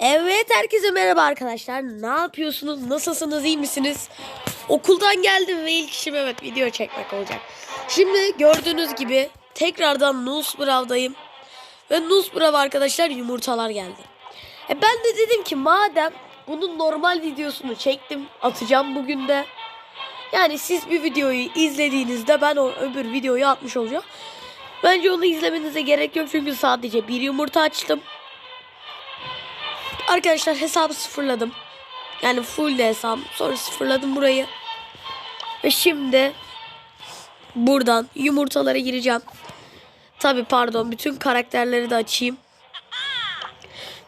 Evet herkese merhaba arkadaşlar. Ne yapıyorsunuz? Nasılsınız? iyi misiniz? Okuldan geldim ve ilk işim evet video çekmek olacak. Şimdi gördüğünüz gibi tekrardan Nusbrav'dayım. Ve Nusbrav arkadaşlar yumurtalar geldi. E ben de dedim ki madem bunun normal videosunu çektim atacağım bugün de. Yani siz bir videoyu izlediğinizde ben o öbür videoyu atmış olacağım. Bence onu izlemenize gerek yok çünkü sadece bir yumurta açtım. Arkadaşlar hesabı sıfırladım. Yani full de hesabım. Sonra sıfırladım burayı. Ve şimdi buradan yumurtalara gireceğim. Tabi pardon bütün karakterleri de açayım.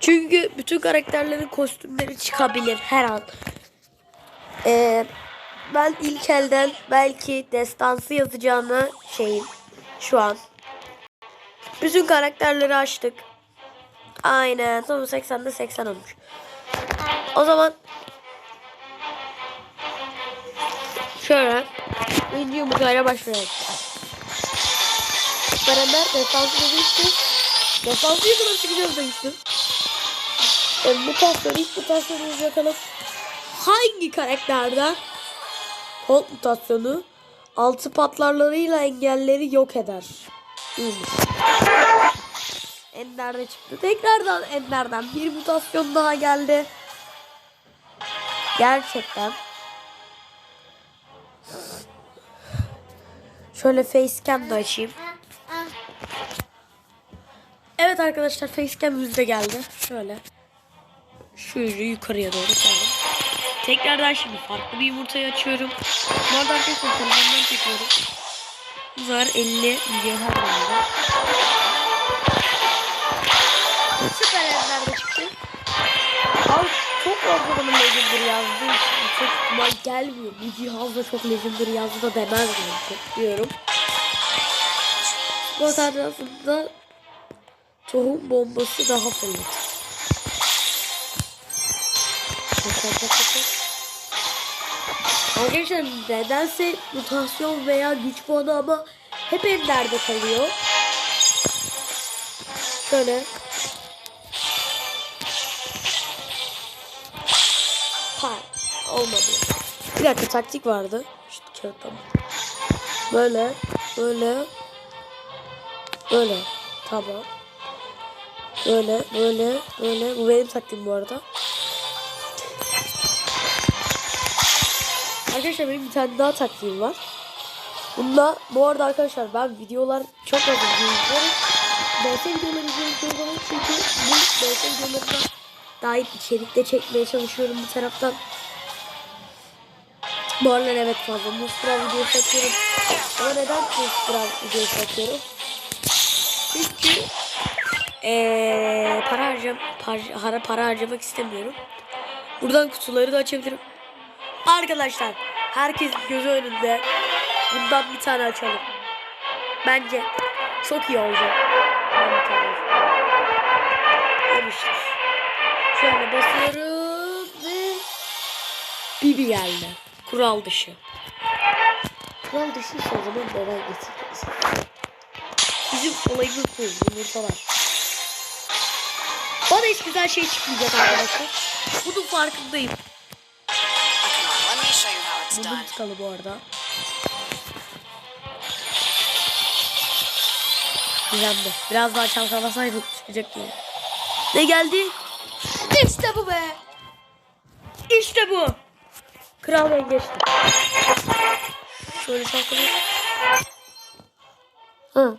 Çünkü bütün karakterlerin kostümleri çıkabilir her an. Ee, ben ilk elden belki destansı yazacağını şeyim şu an. Bütün karakterleri açtık. Aynen. Son 80'de 80 olmuş. O zaman şöyle birinci yumurtayla başlayalım. Beraber defansı demiştim. Defansı kadar çıkacağız demiştim. E, mutasyon, ilk mutasyonumuzu bakalım. Hangi karakterden Colt mutasyonu altı patlarlarıyla engelleri yok eder? İyiymiş. Ender'de çıktı. Tekrardan Ender'den bir mutasyon daha geldi. Gerçekten. Şöyle facecam da açayım. Evet arkadaşlar facecam yüzde geldi. Şöyle. Yüzü yukarıya doğru koyalım. Tekrardan şimdi farklı bir yumurtayı açıyorum. Bu arada arkadaşlar telefondan çekiyorum. Bu sefer 50 cevher geldi. Legendary yazdığı için çok ihtimal gelmiyor. Bu cihazda çok Legendary yazdı da demez bence diyorum. Aslında tohum bombası daha fırlat. Arkadaşlar nedense mutasyon veya güç puanı ama hep ellerde kalıyor. Şöyle Bir dakika taktik vardı. İşte kağıttan. Böyle. Böyle. Böyle. Tamam. Böyle. Böyle. Böyle. Bu benim taktiğim bu arada. Arkadaşlar benim bir tane daha taktiğim var. Bunda bu arada arkadaşlar ben videolar çok az izliyorum. BS videoları izliyorum çünkü bu BS videolarında dair içerikte çekmeye çalışıyorum bu taraftan. Bu aralar evet fazla Mustra videosu atıyorum. Ama neden Mustra videosu atıyorum? Çünkü ee, para, harcam, para, para harcamak istemiyorum. Buradan kutuları da açabilirim. Arkadaşlar herkes gözü önünde bundan bir tane açalım. Bence çok iyi olacak. Yapıştır. Şöyle basıyorum ve Bibi geldi. Kural dışı. Kural dışı ise o zaman neden getiririz? Bizim olayımız bu. Yumurtalar. Bana hiç güzel şey çıkmayacak arkadaşlar. Bunun farkındayım. Let me show you how it's Bunu done. tıkalı bu arada. Güzeldi. Biraz daha çalkalasaydık çıkacak diye. Ne geldi? İşte bu be. İşte bu. Kral ben geçti. Şöyle çalkalayayım. Hı.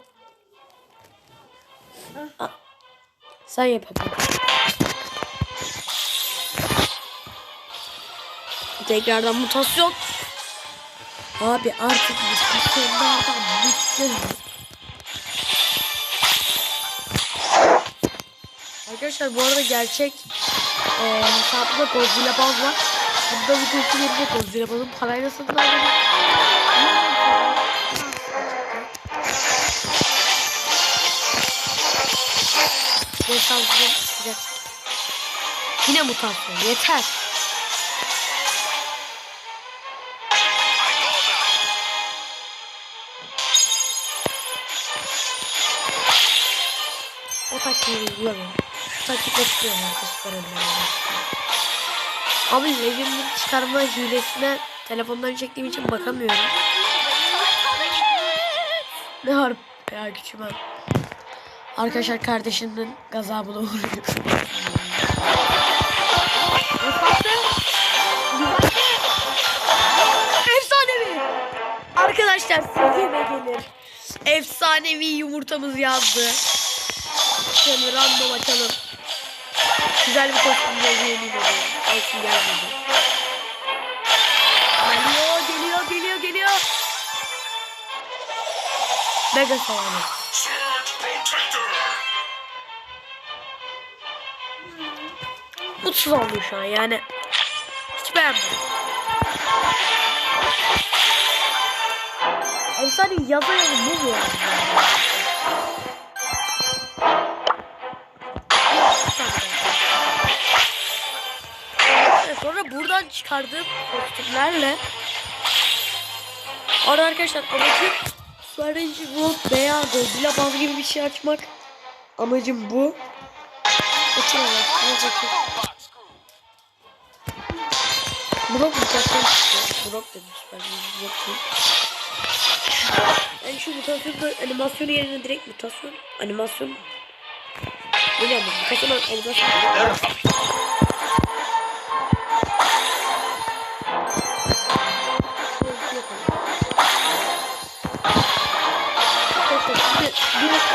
Aa, Sen yap hadi. Tekrardan mutasyon. Abi artık mutasyonlardan bıktım. Arkadaşlar bu arada gerçek e, hesapta Godzilla Buzz var. Bunda koku yerine Godzilla Buzz'ın parayla satın aldım. Mutasyon çıkacak. Yine mutasyon yeter. O taktiği uygulamıyorum. taktikle çıkıyor yani Abi Legend'in çıkarma hilesine telefondan çektiğim için bakamıyorum. Ne harp ya küçüğüm abi. Arkadaşlar kardeşimin gazabına uğruyor. Efsanevi. Arkadaşlar size gelir. Efsanevi yumurtamız yazdı. Şöyle random açalım. Güzel bir kostüm yazıyor. Olsun gelmedi. Geliyor, geliyor, geliyor, geliyor. Mega sağlam. Mutsuz oldum şu an yani. Hiç beğenmedim. Efsane yaza yazı bu mu? Çıkardığım kostümlerle Orada arkadaşlar amacım Swarenci World veya Godzilla Buzz gibi bir şey açmak. Amacım bu. Açın bakayım Blok mutasyon çıktı Blok dedim Blok değil Yani şu mutasyonu animasyonu yerine direkt mutasyon Animasyon. Ne diyorum ben? Mutasyon animasyon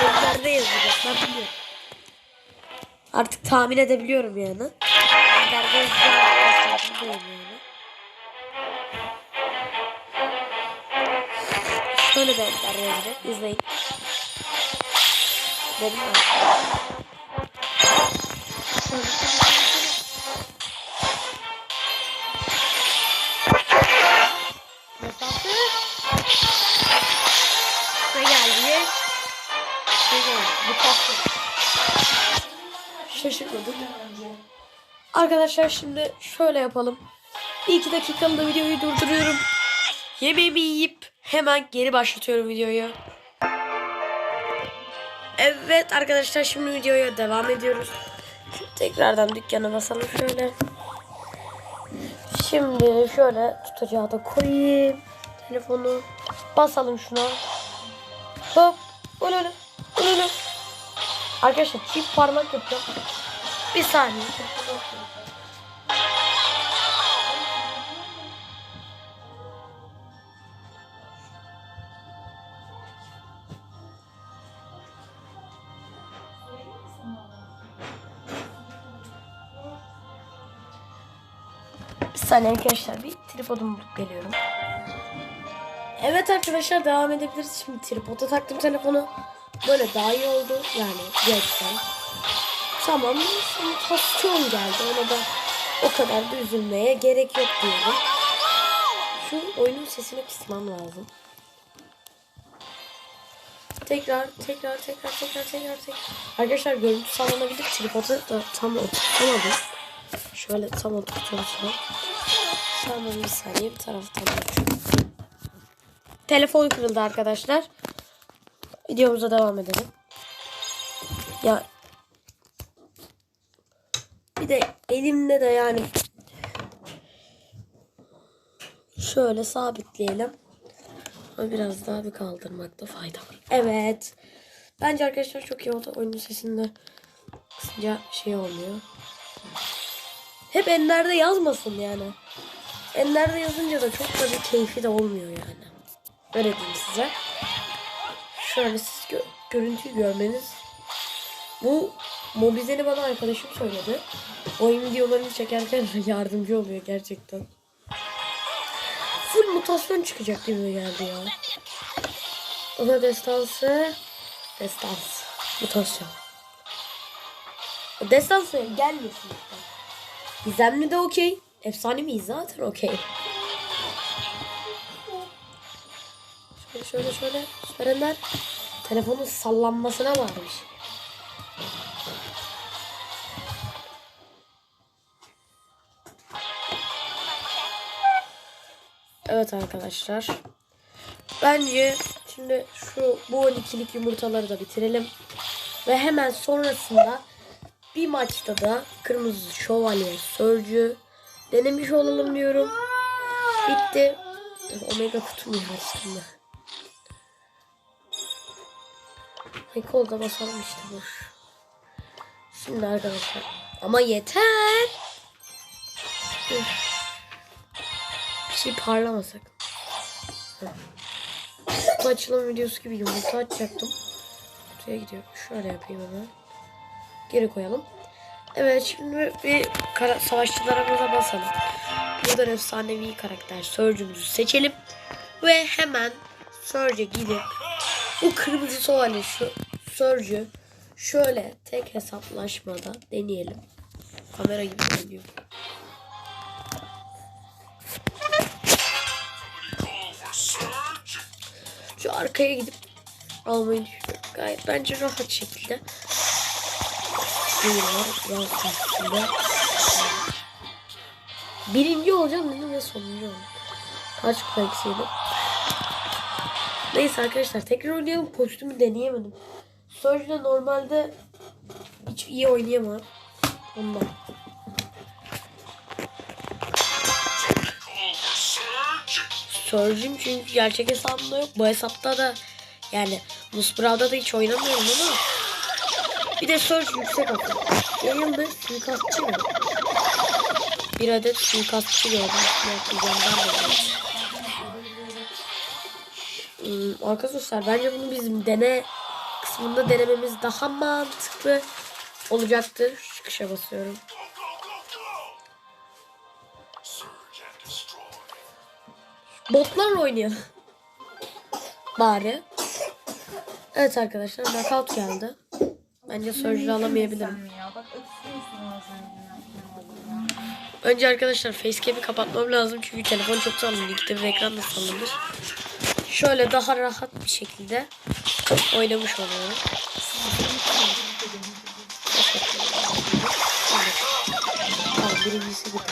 Önlerde yazacak. Ben biliyorum. Artık tahmin edebiliyorum yani. Önlerde yazacak. yani. Şöyle ender yazacak. İzleyin. Dedim ben. Şöyle. Şaşırmadım. Arkadaşlar şimdi şöyle yapalım. Bir iki dakikalığına videoyu durduruyorum. Yemeğimi yiyip hemen geri başlatıyorum videoyu. Evet arkadaşlar şimdi videoya devam ediyoruz. Tekrardan dükkana basalım şöyle. Şimdi şöyle tutacağı da koyayım. Telefonu basalım şuna. Hop. Ululu. Ululu. Arkadaşlar çift parmak yapıyorum. Bir saniye. Saniye arkadaşlar bir tripodumu bulup geliyorum. Evet arkadaşlar devam edebiliriz. Şimdi tripoda taktım telefonu. Böyle daha iyi oldu. Yani gerçekten. Tamam. Mutasyon geldi. Ona da o kadar da üzülmeye gerek yok diyorum. Şu oyunun sesini kısmam lazım. Tekrar, tekrar, tekrar, tekrar, tekrar, tekrar. Arkadaşlar görüntü sallanabilir. Tripodu da tam oturtamadım. Şöyle tam oturtuyorsun. Tamam bir saniye bir taraftan. Telefon kırıldı arkadaşlar. Videomuza devam edelim. Ya bir de elimde de yani şöyle sabitleyelim. Biraz daha bir kaldırmakta fayda var. Evet. Bence arkadaşlar çok iyi oldu. Oyunun sesinde kısınca şey olmuyor. Hep enlerde yazmasın yani. Enlerde yazınca da çok da bir keyfi de olmuyor yani. Öyle diyeyim size. Şöyle siz gö- görüntüyü görmeniz. Bu Mobizeni bana arkadaşım söyledi. Oyun videolarını çekerken yardımcı oluyor gerçekten. Full mutasyon çıkacak gibi geldi ya. Ona destansı. Destans. Mutasyon. Destansı gelmesin. Gizemli de okey. Efsane miyiz zaten okey. Şöyle şöyle şöyle. Süperenler. Telefonun sallanmasına varmış. Evet arkadaşlar. Bence şimdi şu bu 12'lik yumurtaları da bitirelim. Ve hemen sonrasında bir maçta da kırmızı şövalye sörcü denemiş olalım diyorum. Bitti. Omega kutum ya aslında. Ay kolda basalım işte boş. Şimdi arkadaşlar. Ama yeter. Bir şey parlamasak. Kutu açılım videosu gibi yumurta açacaktım. Kutuya gidiyor. Şöyle yapayım hemen. Geri koyalım. Evet şimdi bir kara- savaşçılarımıza basalım. Buradan efsanevi karakter Surge'ümüzü seçelim. Ve hemen Surge'e gidip bu kırmızı soğanı şu Surge'ü şöyle tek hesaplaşmada deneyelim. Kamera gibi dönüyor. Şu arkaya gidip almayı düşünüyorum. Gayet bence. Rahat şekilde. Birinci olacağım dedim ve sonuncu oldum. Kaç kupa eksiydi? Neyse arkadaşlar tekrar oynayalım. Kostümü deneyemedim. Surge'de normalde hiç iyi oynayamam. Ondan. Surge'üm çünkü gerçek hesabımda yok. Bu hesapta da yani Musbra'da da hiç oynamıyorum ama bir de Surge yüksek atıyor. Yayında suikastçı var. Bir adet suikastçı gördüm. Belki yandan da gördüm. Arkadaşlar bence bunu bizim dene kısmında denememiz daha mantıklı olacaktır. Çıkışa basıyorum. Botlarla oynayalım. Bari. Evet arkadaşlar knockout geldi. Bence Surge'ü alamayabilirim. Önce arkadaşlar facecam'i kapatmam lazım çünkü telefon çok sallanıyor. İkide bir ekran da sallanır. Şöyle daha rahat bir şekilde oynamış oluyorum. Birincisi gider.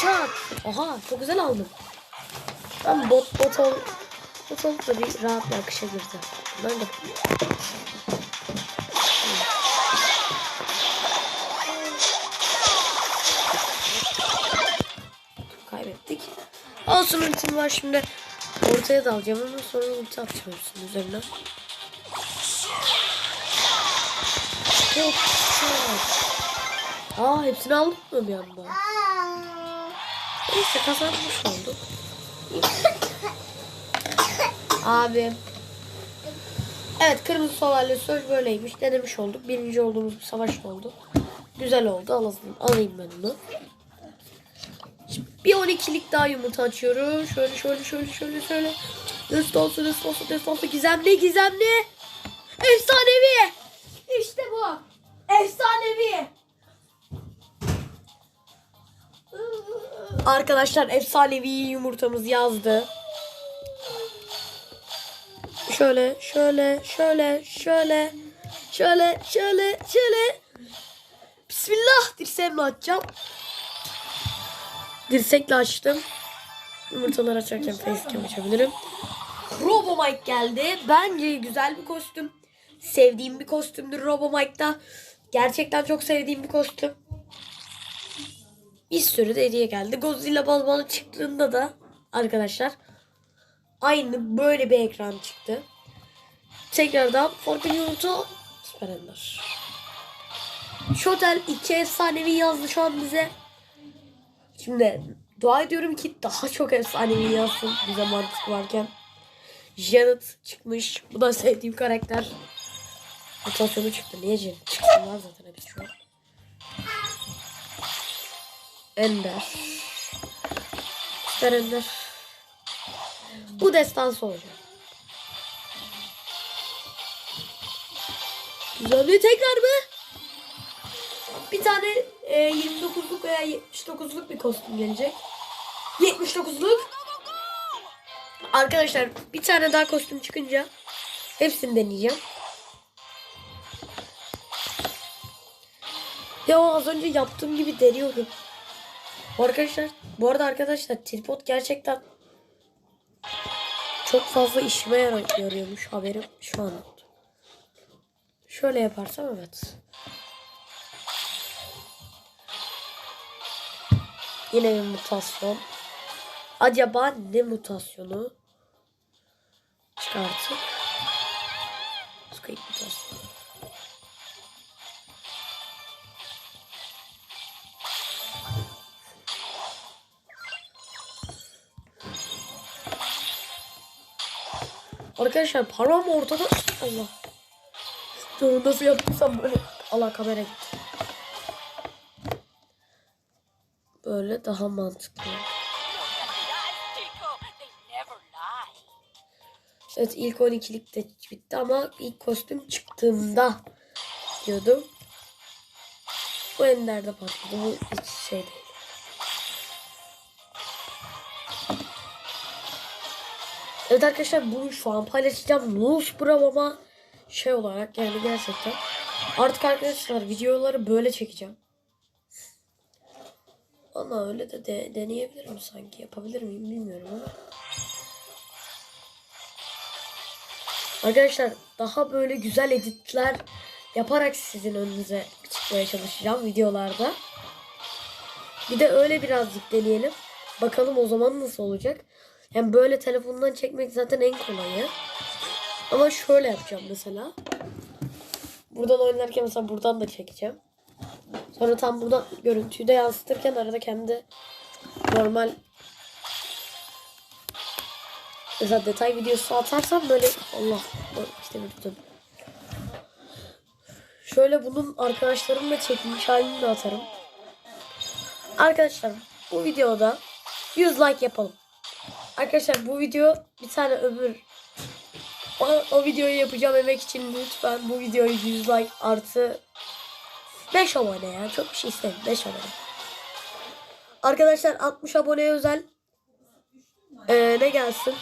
Çat. Oha çok güzel aldım. Ben bot bot ol bot olup da bir rahat bir akışa girdi. Ben de Olsun ultim var şimdi. Ortaya dalacağım ama sonra ulti atacağım hepsinin üzerine. Güzel. Aa hepsini aldım mı bir anda? Neyse kazanmış olduk. Abi. Evet kırmızı şövalye söz böyleymiş. Denemiş olduk. Birinci olduğumuz bir savaş oldu. Güzel oldu. Alayım, alayım ben onu. Bir 12'lik daha yumurta açıyorum. Şöyle şöyle şöyle şöyle şöyle. Destansı destansı destansı gizemli gizemli. Efsanevi. İşte bu. Efsanevi. Arkadaşlar efsanevi yumurtamız yazdı. Şöyle şöyle şöyle şöyle şöyle şöyle şöyle. Bismillah dirseğimle açacağım. Dirsekle açtım. Yumurtalar açarken facecam açabilirim. Robo Mike geldi. Bence güzel bir kostüm. Sevdiğim bir kostümdür Robo Mike'da. Gerçekten çok sevdiğim bir kostüm. Bir sürü de hediye geldi. Godzilla balbonu çıktığında da arkadaşlar aynı böyle bir ekran çıktı. Tekrardan Fortnite yumurta Süper Ender. Shotel 2 efsanevi yazdı şu an bize. Şimdi dua ediyorum ki daha çok efsanevi yazsın bize mantık varken. Janet çıkmış. Bu da sevdiğim karakter. Mutasyonu çıktı. Niye Janet çıksın var zaten hepsi şu an. Ender. Süper Ender. Bu destansı olacak. Güzel bir tekrar mı? Bir tane e, 29'luk veya 79'luk bir kostüm gelecek. 79'luk. Arkadaşlar bir tane daha kostüm çıkınca hepsini deneyeceğim. Ya az önce yaptığım gibi deniyorum. Arkadaşlar bu arada arkadaşlar tripod gerçekten çok fazla işime yarıyormuş haberim şu an. Şöyle yaparsam evet. Yine bir mutasyon. Acaba ne mutasyonu çıkartıp Squid mutasyonu. Arkadaşlar parmağım ortada. Allah. Nasıl yaptıysam böyle. Allah kamera gitti. Böyle daha mantıklı. Evet ilk 12'lik de bitti ama ilk kostüm çıktığında diyordum. Bu enlerde patladı. Bu hiç şey değil. Evet arkadaşlar bunu şu an paylaşacağım. Nose Bram ama şey olarak yani gerçekten. Artık arkadaşlar videoları böyle çekeceğim. Ama öyle de, de deneyebilirim sanki. Yapabilir miyim bilmiyorum ama. Arkadaşlar daha böyle güzel editler yaparak sizin önünüze çıkmaya çalışacağım videolarda. Bir de öyle birazcık deneyelim. Bakalım o zaman nasıl olacak. Yani böyle telefondan çekmek zaten en kolayı. Ama şöyle yapacağım mesela. Buradan oynarken mesela buradan da çekeceğim. Sonra tam buradan görüntüyü de yansıtırken arada kendi normal mesela detay videosu atarsam böyle Allah işte unuttum. Şöyle bunun arkadaşlarımla çekilmiş halini de atarım. Arkadaşlar bu videoda 100 like yapalım. Arkadaşlar bu video bir tane öbür o, o videoyu yapacağım emek için lütfen bu videoyu 100 like artı 5 abone ya. Çok bir şey istedim. 5 abone. Arkadaşlar 60 aboneye özel ee, ne gelsin?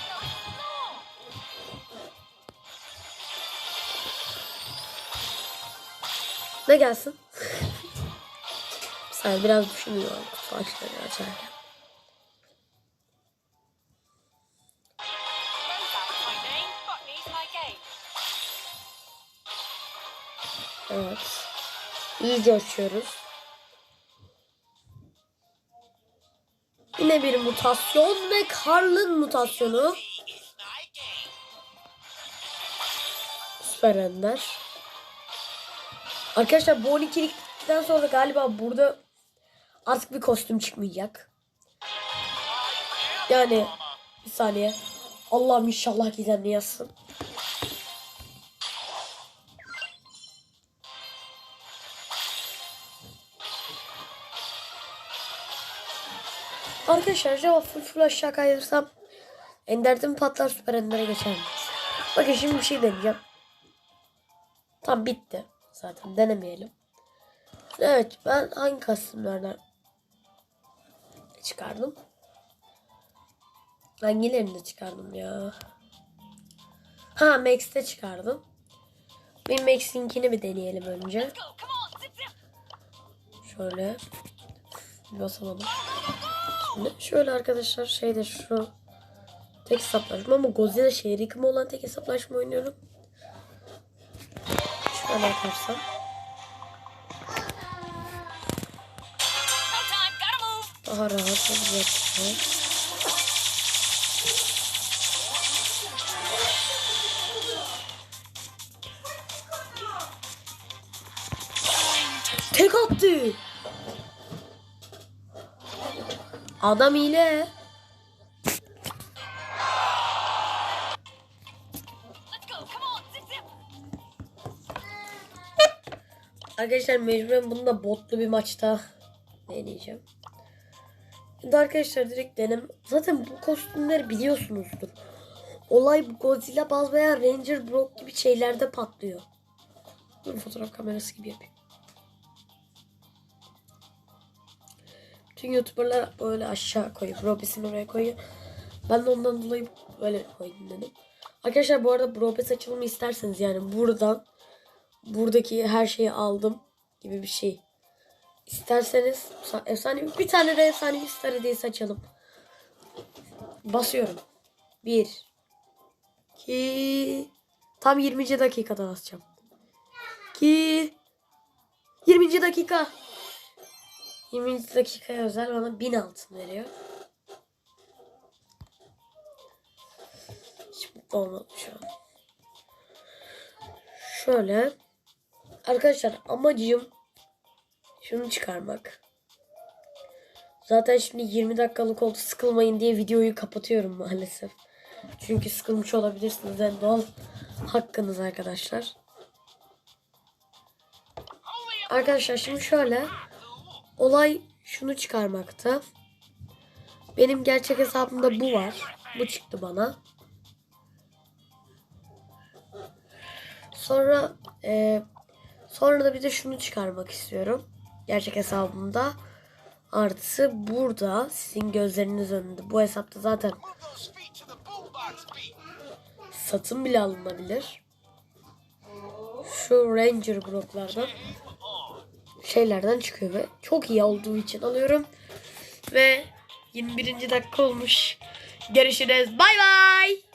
Ne gelsin? Sen biraz düşünüyorum. Saçları açarken. Evet. İyice açıyoruz. Yine bir mutasyon ve Karl'ın mutasyonu. Süper Ender. Arkadaşlar bu 12'likten sonra galiba burada artık bir kostüm çıkmayacak. Yani bir saniye. Allah'ım inşallah gizemli yazsın. Arkadaşlar acaba full full aşağı kaydırsam Ender'de patlar süper Ender'e geçer mi? Bakın şimdi bir şey deneyeceğim. Tam bitti. Zaten denemeyelim. Evet ben hangi kostümlerden çıkardım? Hangilerini çıkardım ya? Ha Max'te çıkardım. Bir Max'inkini bir deneyelim önce. Şöyle. Basamadım. Şimdi şöyle arkadaşlar şeyde şu tek hesaplaşma ama Godzilla şehir yıkımı olan tek hesaplaşma oynuyorum. Şöyle yaparsam. Daha rahat olacak. Adam hile. Arkadaşlar mecburen bunu da botlu bir maçta deneyeceğim. Şimdi arkadaşlar direkt denem. Zaten bu kostümleri biliyorsunuzdur. Olay Godzilla Buzz veya Ranger Brock gibi şeylerde patlıyor. Dur fotoğraf kamerası gibi yapayım. Bütün YouTuber'lar böyle aşağı koyuyor. Brobes'ini oraya koyuyor. Ben de ondan dolayı böyle koydum dedim. Arkadaşlar bu arada Brobes açılımı isterseniz yani buradan buradaki her şeyi aldım gibi bir şey. İsterseniz efsane bir tane de efsane bir star hediyesi açalım. Basıyorum. 1 2 Tam 20. dakikada basacağım. 2 20. dakika. 20. dakikaya özel bana 1000 altın veriyor. Hiç mutlu şu an. Şöyle. Arkadaşlar amacım şunu çıkarmak. Zaten şimdi 20 dakikalık oldu sıkılmayın diye videoyu kapatıyorum maalesef. Çünkü sıkılmış olabilirsiniz. En doğal hakkınız arkadaşlar. Arkadaşlar şimdi şöyle. Olay şunu çıkarmakta. Benim gerçek hesabımda bu var. Bu çıktı bana. Sonra e, sonra da bir de şunu çıkarmak istiyorum. Gerçek hesabımda. Artısı burada sizin gözleriniz önünde. Bu hesapta zaten satın bile alınabilir. Şu Ranger bloklardan şeylerden çıkıyor ve çok iyi olduğu için alıyorum. Ve 21. dakika olmuş. Görüşürüz. Bay bay.